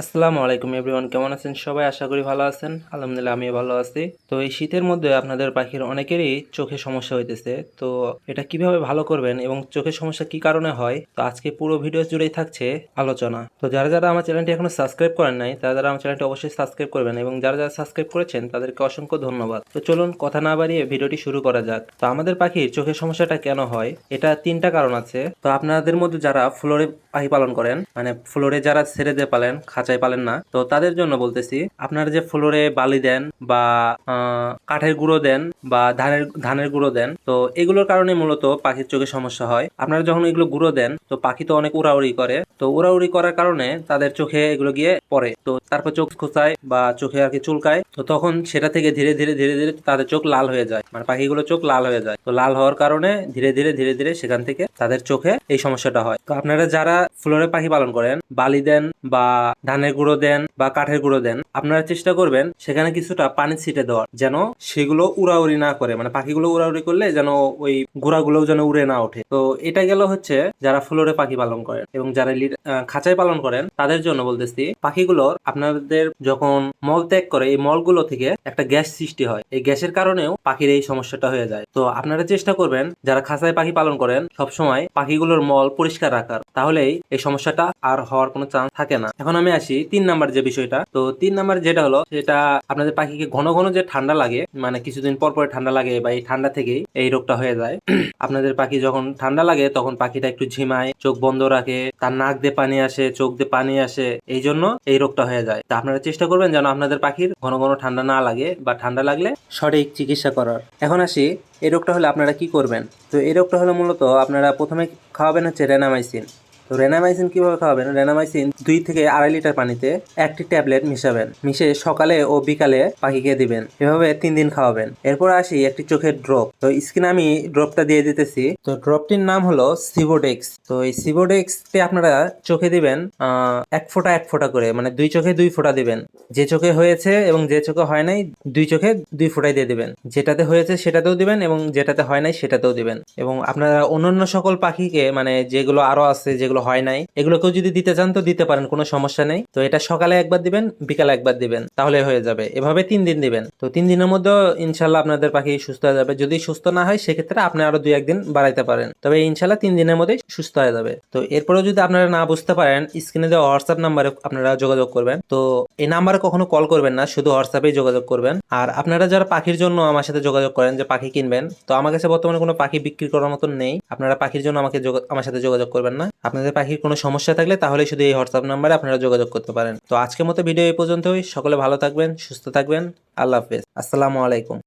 আসসালামু আলাইকুম এভরিওয়ান, কেমন আছেন সবাই? আশা করি ভালো আছেন। আলহামদুলিল্লাহ, আমিও ভালো আছি। তো এই শীতের মধ্যে আপনাদের পাখির অনেকেরই চোখে সমস্যা হইতেছে। তো এটা কীভাবে ভালো করবেন এবং চোখের সমস্যা কি কারণে হয়? তো আজকে পুরো ভিডিও জুড়েই থাকছে আলোচনা। তো যারা যারা আমার চ্যানেলটি এখনও সাবস্ক্রাইব করেন নাই, তারা যারা আমার চ্যানেলটি অবশ্যই সাবস্ক্রাইব করবেন এবং যারা যারা সাবস্ক্রাইব করেছেন, তাদেরকে অসংখ্য ধন্যবাদ। তো চলুন কথা না বাড়িয়ে ভিডিওটি শুরু করা যাক। তো আমাদের পাখির চোখের সমস্যাটা কেন হয়? এটা তিনটা কারণ আছে। তো আপনাদের মধ্যে যারা ফ্লোরে পাখি পালন করেন মানে ফ্লোরে যারা ছেড়ে দিয়ে পালেন খাঁচায় পালেন না। তো তাদের জন্য বলতেছি, আপনারা যে ফ্লোরে বালি দেন বা কাঠের গুঁড়ো দেন বা ধানের ধানের গুঁড়ো দেন, তো এগুলোর কারণে মূলত পাখির চোখে সমস্যা হয়। আপনারা যখন এগুলো গুঁড়ো দেন, তো পাখি তো অনেক উড়াউড়ি করে, তো উড়াউড়ি করার কারণে তাদের চোখে এগুলো গিয়ে পড়ে। তো তারপর চোখ খোঁচায় বা চোখে আর কি চুলকায়, তো তখন সেটা থেকে ধীরে ধীরে ধীরে ধীরে তাদের চোখ লাল হয়ে যায়। মানে পাখিগুলো চোখ লাল হয়ে যায়। তো লাল হওয়ার কারণে ধীরে ধীরে ধীরে ধীরে সেখান থেকে তাদের চোখে এই সমস্যাটা হয়। তো আপনারা যারা ফ্লোরে পাখি পালন করেন, বালি দেন বা ধানের গুঁড়ো দেন। বা কাঠের গুঁড়ো দেন, আপনারা চেষ্টা করবেন সেখানে কিছুটা পানি ছিটে দেওয়ার, যেন সেগুলো উড়াউড়ি না করে মানে পাখিগুলো উড়াউড়ি করলে যেন ওই গুঁড়াগুলো যেন উড়ে না ওঠে। তো এটা গেল হচ্ছে যারা ফ্লোরে পাখি পালন করেন এবং যারা খাঁচায় পালন করেন, তাদের জন্য বলতেছি পাখিগুলোর আপনাদের যখন মল ত্যাগ করে, এই মলগুলো থেকে একটা গ্যাস সৃষ্টি হয়। এই গ্যাসের কারণেও পাখির এই সমস্যাটা হয়ে যায়। তো আপনারা চেষ্টা করবেন, যারা খাঁচায় পাখি পালন করেন, সবসময় পাখিগুলোর মল পরিষ্কার রাখার, তাহলেই এই সমস্যাটা আর হওয়ার কোনো চান্স থাকে না। এখন আমি আসি তিন নাম্বার যে বিষয়টা। তো তিন নাম্বার যেটা হলো, সেটা আপনাদের পাখিকে ঘন ঘন যে ঠান্ডা লাগে মানে কিছুদিন পর পর ঠান্ডা লাগে বা এই ঠান্ডা থেকেই এই রোগটা হয়ে যায়, আপনাদের পাখি যখন ঠান্ডা লাগে, তখন পাখিটা একটু ঝিমায়, চোখ বন্ধ রাখে, তার নাক দিয়ে পানি আসে, চোখ দিয়ে পানি আসে, এই জন্য এই রোগটা হয়ে যায়। তা আপনারা চেষ্টা করবেন যেন আপনাদের পাখির ঘন ঘন ঠান্ডা না লাগে বা ঠান্ডা লাগলে সঠিক চিকিৎসা করার। এখন আসি, এই রোগটা হলে আপনারা কি করবেন? তো এই রোগটা হলে মূলত আপনারা প্রথমে খাওয়াবেন হচ্ছে রেনামাইসিন। তো রেনামাইসিন কীভাবে খাওয়াবেন? রেনামাইসিন দুই থেকে আড়াই লিটার পানিতে একটি ট্যাবলেট মিশাবেন। মিশে সকালে ও বিকালে পাখিকে দিবেন। এভাবে তিন দিন খাওয়াবেন। এরপর আসি একটি চোখের ড্রপ তো স্ক্রিনে আমি ড্রপটা দিয়ে দিতেছি। তো ড্রপটির নাম হলো সিভোডেক্স তো এই সিভোডেক্সটি আপনারা চোখে দিবেন এক ফোঁটা এক ফোঁটা করে। মানে দুই চোখে দুই ফোঁটা দিবেন। যে চোখে হয়েছে এবং যে চোখে হয় নাই, দুই চোখে দুই ফোঁটাই দিয়ে দিবেন। যেটাতে হয়েছে সেটাতেও দিবেন এবং যেটাতে হয় নাই সেটাতেও দিবেন। এবং আপনারা অন্যান্য সকল পাখিকে মানে যেগুলো আরও আছে, যেগুলো হয় নাই। এগুলোকেও যদি দিতে চান তো দিতে পারেন, কোনো সমস্যা নেই। তো এটা সকালে একবার দিবেন, বিকালে একবার দিবেন, তাহলে হয়ে যাবে। এভাবে তিন দিন দিবেন। তো তিন দিনের মধ্যে ইনশাল্লাহ আপনাদের পাখি সুস্থ হয়ে যাবে। যদি সুস্থ না হয়, সেক্ষেত্রে আপনি আরও দুই, একদিন বাড়াইতে পারেন। তবে ইনশাল্লাহ তিন দিনের মধ্যেই সুস্থ হয়ে যাবে। তো এরপরেও যদি আপনারা না বুঝতে পারেন, স্ক্রিনে দেওয়া হোয়াটসঅ্যাপ নাম্বারে আপনারা যোগাযোগ করবেন। তো এই নাম্বারে কখনো কল করবেন না, শুধু হোয়াটসঅ্যাপেই যোগাযোগ করবেন। আর আপনারা যারা পাখির জন্য আমার সাথে যোগাযোগ করেন যে পাখি কিনবেন, তো আমার কাছে বর্তমানে কোনো পাখি বিক্রি করার মতন নেই। আপনারা পাখির জন্য আমাকে আমার সাথে যোগাযোগ করবেন না। আপনাদের পাখির কোনো সমস্যা থাকলে তাহলে শুধু এই হোয়াটসঅ্যাপ নাম্বারে আপনারা যোগাযোগ করতে পারেন। তো আজকের মতো ভিডিও এই পর্যন্তই। সকলে ভালো থাকবেন, সুস্থ থাকবেন। আল্লাহ হাফেজ। আসসালামু আলাইকুম।